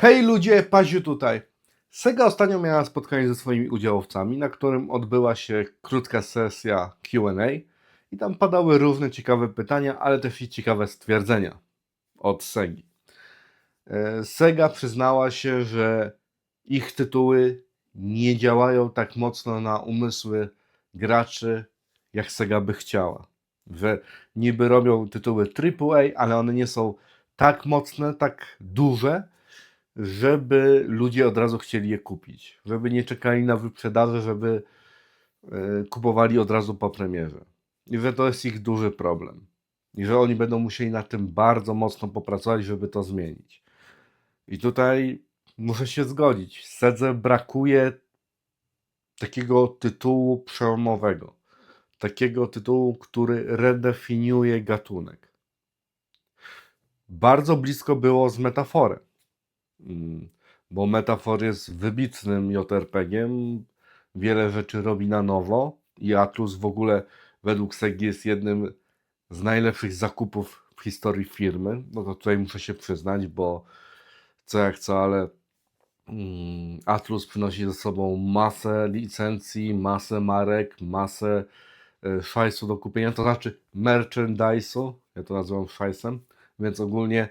Hej ludzie, Paziu tutaj. Sega ostatnio miała spotkanie ze swoimi udziałowcami, na którym odbyła się krótka sesja Q&A i tam padały różne ciekawe pytania, ale też i ciekawe stwierdzenia od Segi. E, Sega przyznała się, że ich tytuły nie działają tak mocno na umysły graczy, jak Sega by chciała. Że niby robią tytuły AAA, ale one nie są tak mocne, tak duże, żeby ludzie od razu chcieli je kupić. Żeby nie czekali na wyprzedaże, żeby e, kupowali od razu po premierze. I że to jest ich duży problem. I że oni będą musieli nad tym bardzo mocno popracować, żeby to zmienić. I tutaj muszę się zgodzić. Sedze brakuje takiego tytułu przełomowego. Takiego tytułu, który redefiniuje gatunek. Bardzo blisko było z metaforem. Mm, Bo metafor jest wybitnym JRPG-iem, wiele rzeczy robi na nowo i Atlus w ogóle według Segi jest jednym z najlepszych zakupów w historii firmy. No to tutaj muszę się przyznać, bo co jak co, ale mm, Atlus przynosi ze sobą masę licencji, masę marek, masę e, szajsu do kupienia, to znaczy merchandise'u, ja to nazywam szajsem, więc ogólnie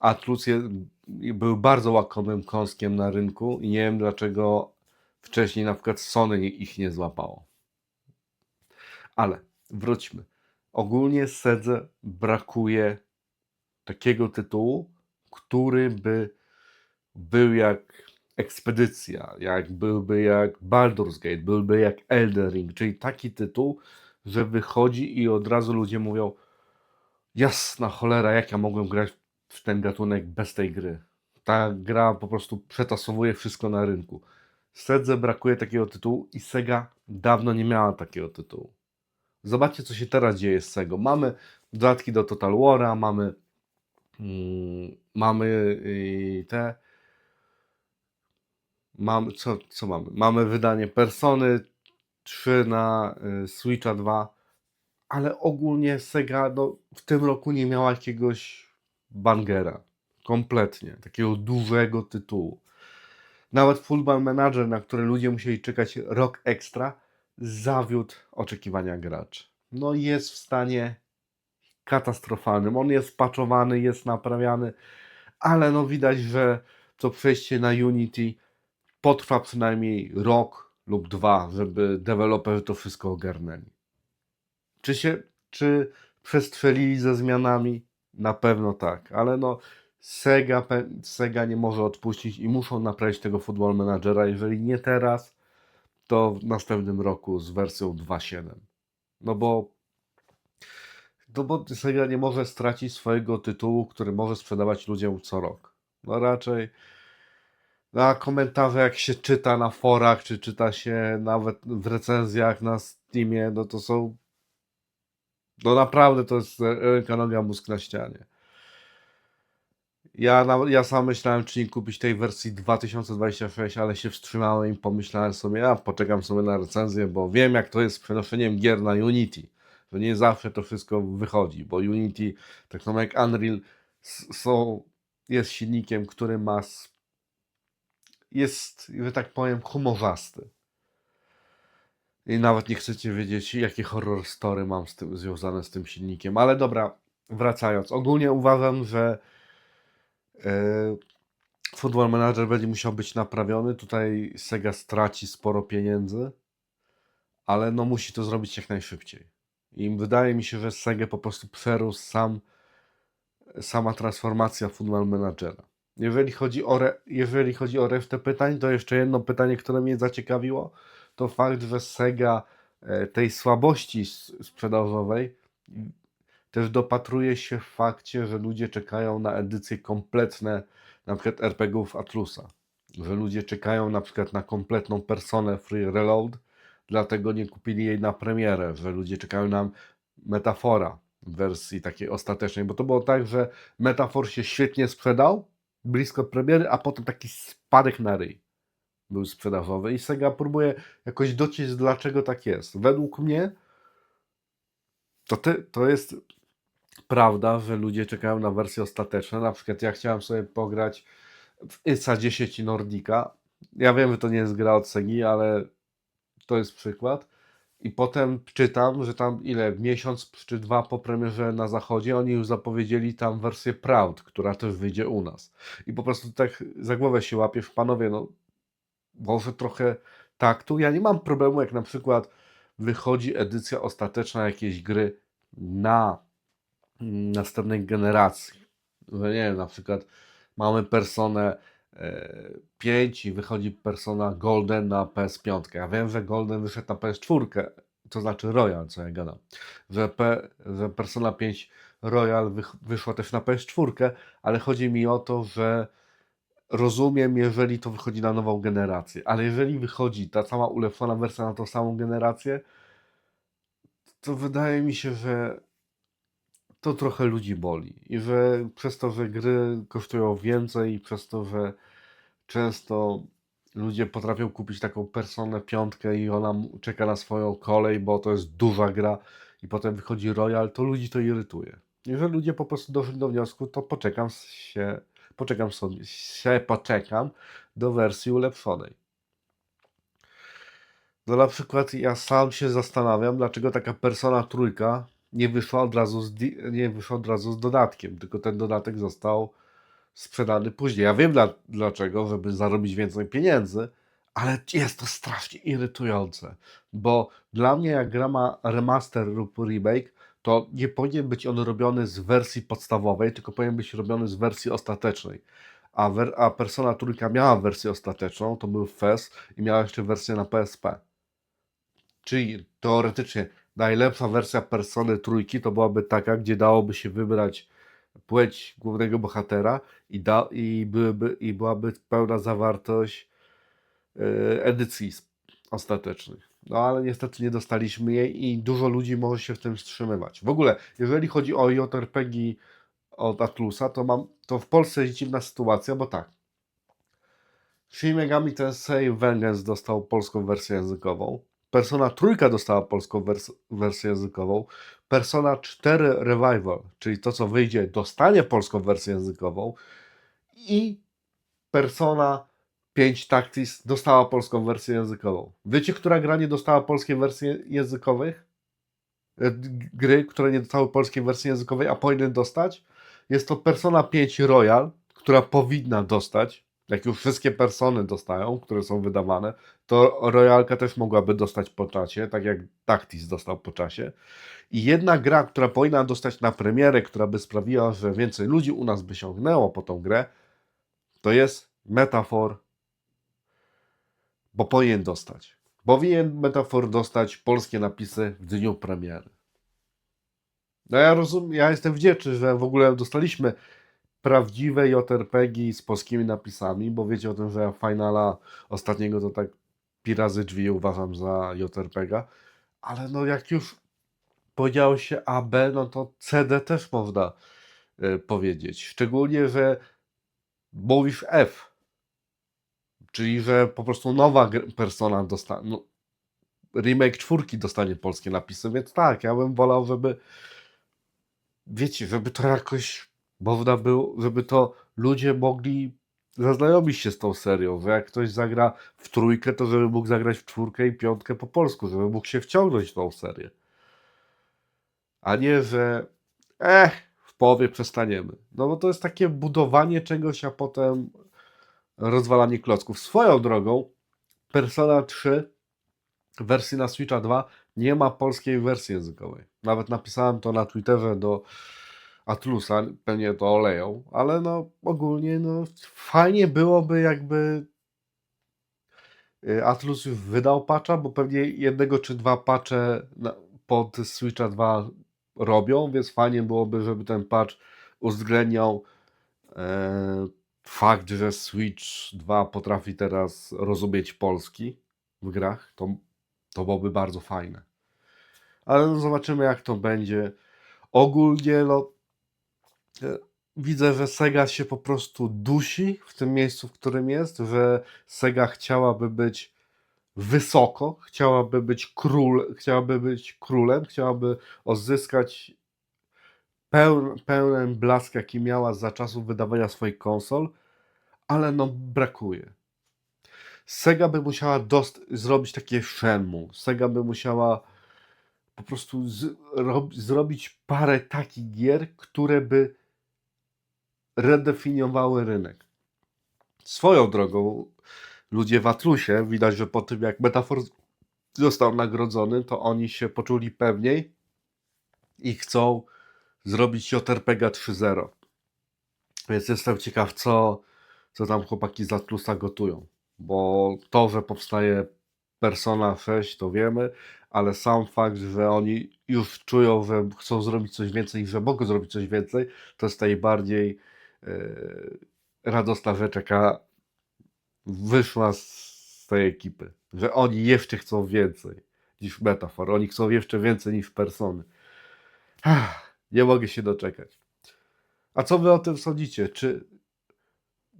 Atlus był bardzo łakomym kąskiem na rynku i nie wiem dlaczego wcześniej na przykład Sony ich nie złapało. Ale wróćmy. Ogólnie Sedze brakuje takiego tytułu, który by był jak Ekspedycja, jak byłby jak Baldur's Gate, byłby jak Elden Ring, czyli taki tytuł, że wychodzi i od razu ludzie mówią jasna cholera, jak ja mogłem grać w ten gatunek bez tej gry. Ta gra po prostu przetasowuje wszystko na rynku. Sedze brakuje takiego tytułu i Sega dawno nie miała takiego tytułu. Zobaczcie, co się teraz dzieje z Sego. Mamy dodatki do Total War'a, mamy, mm, mamy y, te. Mamy, co, co mamy? Mamy wydanie Persony 3 na y, Switcha 2, ale ogólnie Sega no, w tym roku nie miała jakiegoś bangera. Kompletnie. Takiego dużego tytułu. Nawet Football Manager, na który ludzie musieli czekać rok ekstra, zawiódł oczekiwania graczy. No jest w stanie katastrofalnym. On jest paczowany, jest naprawiany, ale no widać, że to przejście na Unity potrwa przynajmniej rok lub dwa, żeby deweloperzy to wszystko ogarnęli. Czy się, czy przestrzelili ze zmianami? Na pewno tak, ale no Sega, Sega nie może odpuścić i muszą naprawić tego Football Managera. Jeżeli nie teraz, to w następnym roku z wersją 2.7. No bo, no bo Sega nie może stracić swojego tytułu, który może sprzedawać ludziom co rok. No raczej na komentarze, jak się czyta na forach, czy czyta się nawet w recenzjach na Steamie, no to są. No naprawdę to jest ręka, noga, mózg na ścianie. Ja, ja sam myślałem, czy nie kupić tej wersji 2026, ale się wstrzymałem i pomyślałem sobie, a poczekam sobie na recenzję, bo wiem, jak to jest z przenoszeniem gier na Unity. Że nie zawsze to wszystko wychodzi, bo Unity, tak samo jak Unreal, są, jest silnikiem, który ma jest, że tak powiem, humorzasty. I nawet nie chcecie wiedzieć, jakie horror story mam z tym, związane z tym silnikiem. Ale dobra, wracając. Ogólnie uważam, że e, Football Manager będzie musiał być naprawiony. Tutaj Sega straci sporo pieniędzy, ale no musi to zrobić jak najszybciej. I wydaje mi się, że Sega po prostu przerósł sam, sama transformacja Football Managera. Jeżeli chodzi, o re, jeżeli chodzi o resztę pytań, to jeszcze jedno pytanie, które mnie zaciekawiło, to fakt, że Sega e, tej słabości sprzedażowej też dopatruje się w fakcie, że ludzie czekają na edycje kompletne, na przykład RPGów Atlusa. Że ludzie czekają na przykład na kompletną personę Free Reload, dlatego nie kupili jej na premierę, że ludzie czekają na metafora w wersji takiej ostatecznej, bo to było tak, że metafor się świetnie sprzedał blisko premiery, a potem taki spadek na ryj był sprzedażowy i Sega próbuje jakoś dociec, dlaczego tak jest. Według mnie to, te, to jest prawda, że ludzie czekają na wersje ostateczne. Na przykład ja chciałem sobie pograć w ISA 10 i Nordica. Ja wiem, że to nie jest gra od Segi, ale to jest przykład. I potem czytam, że tam ile, miesiąc czy dwa po premierze na zachodzie, oni już zapowiedzieli tam wersję Proud, która też wyjdzie u nas. I po prostu tak za głowę się łapiesz, panowie, no może trochę taktu. Ja nie mam problemu, jak na przykład wychodzi edycja ostateczna jakiejś gry na mm, następnej generacji. Że nie wiem, na przykład mamy Personę e, 5 i wychodzi Persona Golden na PS5. Ja wiem, że Golden wyszedł na PS4, to znaczy Royal, co ja gadam. Że, P, że Persona 5 Royal wyszła też na PS4, ale chodzi mi o to, że rozumiem, jeżeli to wychodzi na nową generację, ale jeżeli wychodzi ta cała ulepszona wersja na tą samą generację, to wydaje mi się, że to trochę ludzi boli. I że przez to, że gry kosztują więcej, i przez to, że często ludzie potrafią kupić taką personę piątkę i ona czeka na swoją kolej, bo to jest duża gra i potem wychodzi Royal, to ludzi to irytuje. Jeżeli ludzie po prostu doszli do wniosku, to poczekam się, poczekam sobie, się poczekam do wersji ulepszonej. No na przykład ja sam się zastanawiam, dlaczego taka Persona trójka nie wyszła od razu z, nie wyszła od razu z dodatkiem, tylko ten dodatek został sprzedany później. Ja wiem dla, dlaczego, żeby zarobić więcej pieniędzy, ale jest to strasznie irytujące, bo dla mnie jak gra ma remaster lub remake, to nie powinien być on robiony z wersji podstawowej, tylko powinien być robiony z wersji ostatecznej. A, wer- a Persona trójka miała wersję ostateczną, to był FES i miała jeszcze wersję na PSP. Czyli teoretycznie najlepsza wersja Persony trójki to byłaby taka, gdzie dałoby się wybrać płeć głównego bohatera i, da, i, byłyby, i byłaby pełna zawartość edycji s- ostatecznych. No ale niestety nie dostaliśmy jej i dużo ludzi może się w tym wstrzymywać. W ogóle, jeżeli chodzi o JRPG od Atlusa, to mam to w Polsce jest dziwna sytuacja, bo tak. Shin Megami Tensei Vengeance dostał polską wersję językową. Persona trójka dostała polską wers- wersję językową. Persona 4 Revival, czyli to co wyjdzie, dostanie polską wersję językową. I Persona 5 Tactics dostała polską wersję językową. Wiecie, która gra nie dostała polskiej wersji językowych? E, Gry, które nie dostały polskiej wersji językowej, a powinny dostać? Jest to Persona 5 Royal, która powinna dostać. Jak już wszystkie persony dostają, które są wydawane, to Royalka też mogłaby dostać po czasie, tak jak Tactics dostał po czasie. I jedna gra, która powinna dostać na premierę, która by sprawiła, że więcej ludzi u nas by sięgnęło po tą grę, to jest Metafor, bo powinien dostać. Powinien Metafor dostać polskie napisy w dniu premiery. No ja rozumiem, ja jestem wdzięczny, że w ogóle dostaliśmy prawdziwe JRPG z polskimi napisami, bo wiecie o tym, że ja Finala ostatniego to tak pi razy drzwi uważam za JRPG, ale no jak już powiedziało się AB, no to CD też można y, powiedzieć. Szczególnie, że mówisz F, czyli że po prostu nowa persona dostanie, no, remake czwórki dostanie polskie napisy, więc tak, ja bym wolał, żeby wiecie, żeby to jakoś można było, żeby to ludzie mogli zaznajomić się z tą serią, że jak ktoś zagra w trójkę, to żeby mógł zagrać w czwórkę i piątkę po polsku, żeby mógł się wciągnąć w tą serię. A nie, że eh, w połowie przestaniemy. No bo to jest takie budowanie czegoś, a potem rozwalanie klocków. Swoją drogą, Persona 3 w wersji na Switcha 2 nie ma polskiej wersji językowej. Nawet napisałem to na Twitterze do Atlusa, pewnie to oleją, ale no ogólnie no fajnie byłoby jakby y, Atlus już wydał patcha, bo pewnie jednego czy dwa patche pod Switcha 2 robią, więc fajnie byłoby, żeby ten patch uwzględniał e, fakt, że Switch 2 potrafi teraz rozumieć polski w grach. To, to byłoby bardzo fajne. Ale no zobaczymy, jak to będzie. Ogólnie, no, e, widzę, że Sega się po prostu dusi w tym miejscu, w którym jest, że Sega chciałaby być wysoko, chciałaby być król, chciałaby być królem, chciałaby odzyskać pełen, pełen blask, jaki miała za czasów wydawania swoich konsol, ale no brakuje. Sega by musiała zrobić takie Shenmue. Sega by musiała po prostu zrobić parę takich gier, które by redefiniowały rynek. Swoją drogą, ludzie w Atlusie, widać, że po tym jak Metafor został nagrodzony, to oni się poczuli pewniej i chcą zrobić JRPG 3.0. Więc jestem ciekaw, co, co tam chłopaki z Atlusa gotują. Bo to, że powstaje Persona 6, to wiemy, ale sam fakt, że oni już czują, że chcą zrobić coś więcej i że mogą zrobić coś więcej, to jest najbardziej e, radosna rzecz, jaka wyszła z tej ekipy. Że oni jeszcze chcą więcej niż metafor. Oni chcą jeszcze więcej niż persony. Ach, Nie mogę się doczekać. A co wy o tym sądzicie? Czy,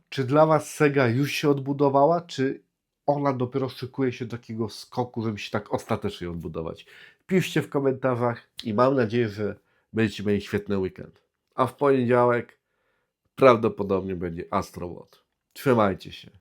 czy dla was Sega już się odbudowała, czy ona dopiero szykuje się do takiego skoku, żeby się tak ostatecznie odbudować? Piszcie w komentarzach i mam nadzieję, że będziecie mieli świetny weekend. A w poniedziałek prawdopodobnie będzie Astro World. Trzymajcie się.